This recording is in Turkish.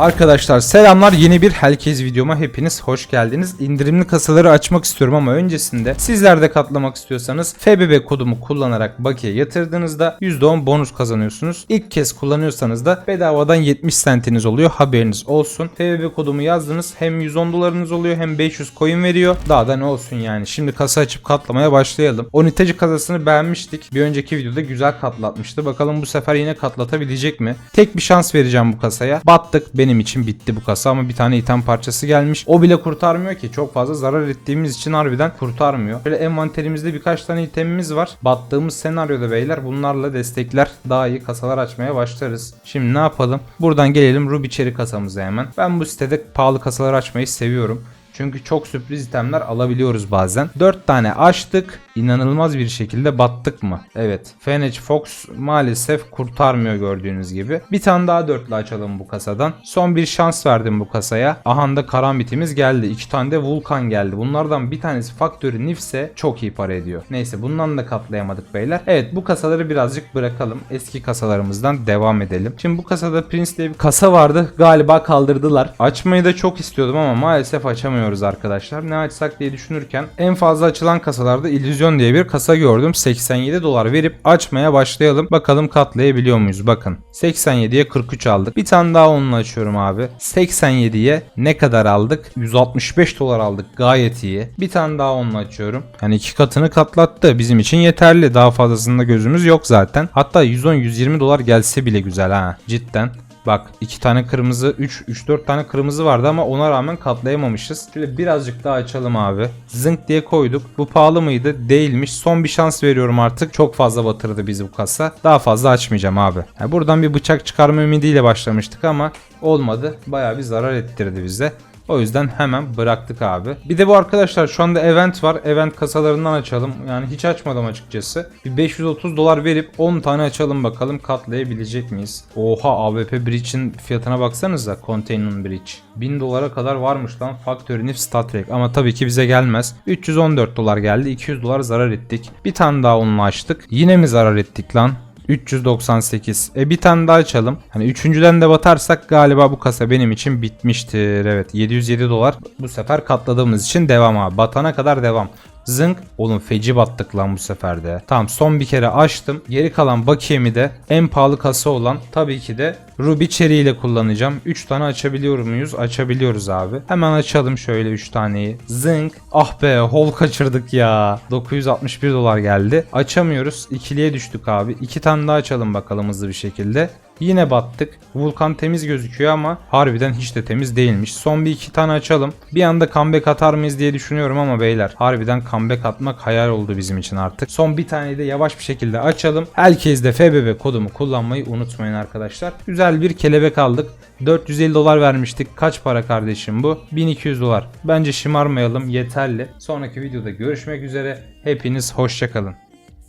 Arkadaşlar selamlar yeni bir herkes videoma hepiniz hoş geldiniz. İndirimli kasaları açmak istiyorum ama öncesinde sizler de katlamak istiyorsanız FBB kodumu kullanarak bakiye yatırdığınızda %10 bonus kazanıyorsunuz. İlk kez kullanıyorsanız da bedavadan 70 centiniz oluyor haberiniz olsun. FBB kodumu yazdınız hem 110 dolarınız oluyor hem 500 coin veriyor. Daha da ne olsun yani. Şimdi kasa açıp katlamaya başlayalım. Oniteci kasasını beğenmiştik. Bir önceki videoda güzel katlatmıştı. Bakalım bu sefer yine katlatabilecek mi? Tek bir şans vereceğim bu kasaya. Battık benim için bitti bu kasa ama bir tane item parçası gelmiş. O bile kurtarmıyor ki. Çok fazla zarar ettiğimiz için harbiden kurtarmıyor. Böyle envanterimizde birkaç tane itemimiz var. Battığımız senaryoda beyler bunlarla destekler daha iyi kasalar açmaya başlarız. Şimdi ne yapalım? Buradan gelelim Ruby Cherry kasamıza hemen. Ben bu sitede pahalı kasalar açmayı seviyorum. Çünkü çok sürpriz itemler alabiliyoruz bazen. 4 tane açtık. İnanılmaz bir şekilde battık mı? Evet. Fenech Fox maalesef kurtarmıyor gördüğünüz gibi. Bir tane daha dörtlü açalım bu kasadan. Son bir şans verdim bu kasaya. Ahanda karambitimiz geldi. İki tane de Vulkan geldi. Bunlardan bir tanesi Faktörü Nifse çok iyi para ediyor. Neyse bundan da katlayamadık beyler. Evet bu kasaları birazcık bırakalım. Eski kasalarımızdan devam edelim. Şimdi bu kasada Prince diye bir kasa vardı. Galiba kaldırdılar. Açmayı da çok istiyordum ama maalesef açamıyoruz arkadaşlar. Ne açsak diye düşünürken en fazla açılan kasalarda illüzyon diye bir kasa gördüm. 87 dolar verip açmaya başlayalım. Bakalım katlayabiliyor muyuz? Bakın 87'ye 43 aldık. Bir tane daha onunla açıyorum abi. 87'ye ne kadar aldık? 165 dolar aldık. Gayet iyi. Bir tane daha onunla açıyorum. Yani iki katını katlattı. Bizim için yeterli. Daha fazlasında gözümüz yok zaten. Hatta 110-120 dolar gelse bile güzel ha. Cidden. Bak iki tane kırmızı 3 3 4 tane kırmızı vardı ama ona rağmen katlayamamışız. Şöyle birazcık daha açalım abi. Zınk diye koyduk. Bu pahalı mıydı? Değilmiş. Son bir şans veriyorum artık. Çok fazla batırdı bizi bu kasa. Daha fazla açmayacağım abi. Yani buradan bir bıçak çıkarma ümidiyle başlamıştık ama olmadı. Bayağı bir zarar ettirdi bize. O yüzden hemen bıraktık abi. Bir de bu arkadaşlar şu anda event var. Event kasalarından açalım. Yani hiç açmadım açıkçası. Bir 530 dolar verip 10 tane açalım bakalım katlayabilecek miyiz? Oha AWP Bridge'in fiyatına baksanıza. Containment Bridge. 1000 dolara kadar varmış lan Factory Nif Star Trek. Ama tabii ki bize gelmez. 314 dolar geldi. 200 dolar zarar ettik. Bir tane daha onunla açtık. Yine mi zarar ettik lan? 398. E bir tane daha açalım. Hani üçüncüden de batarsak galiba bu kasa benim için bitmiştir. Evet 707 dolar. Bu sefer katladığımız için devam abi. Batana kadar devam. Zınk. Oğlum feci battık lan bu sefer de. Tamam son bir kere açtım. Geri kalan bakiyemi de en pahalı kasa olan tabii ki de Ruby Cherry ile kullanacağım. 3 tane açabiliyor muyuz? Açabiliyoruz abi. Hemen açalım şöyle 3 taneyi. Zınk. Ah be hol kaçırdık ya. 961 dolar geldi. Açamıyoruz. İkiliye düştük abi. 2 tane daha açalım bakalım hızlı bir şekilde. Yine battık. Vulkan temiz gözüküyor ama harbiden hiç de temiz değilmiş. Son bir iki tane açalım. Bir anda comeback atar mıyız diye düşünüyorum ama beyler harbiden comeback atmak hayal oldu bizim için artık. Son bir taneyi de yavaş bir şekilde açalım. Herkes de FBB kodumu kullanmayı unutmayın arkadaşlar. Güzel bir kelebek aldık. 450 dolar vermiştik. Kaç para kardeşim bu? 1200 dolar. Bence şımarmayalım yeterli. Sonraki videoda görüşmek üzere. Hepiniz hoşçakalın.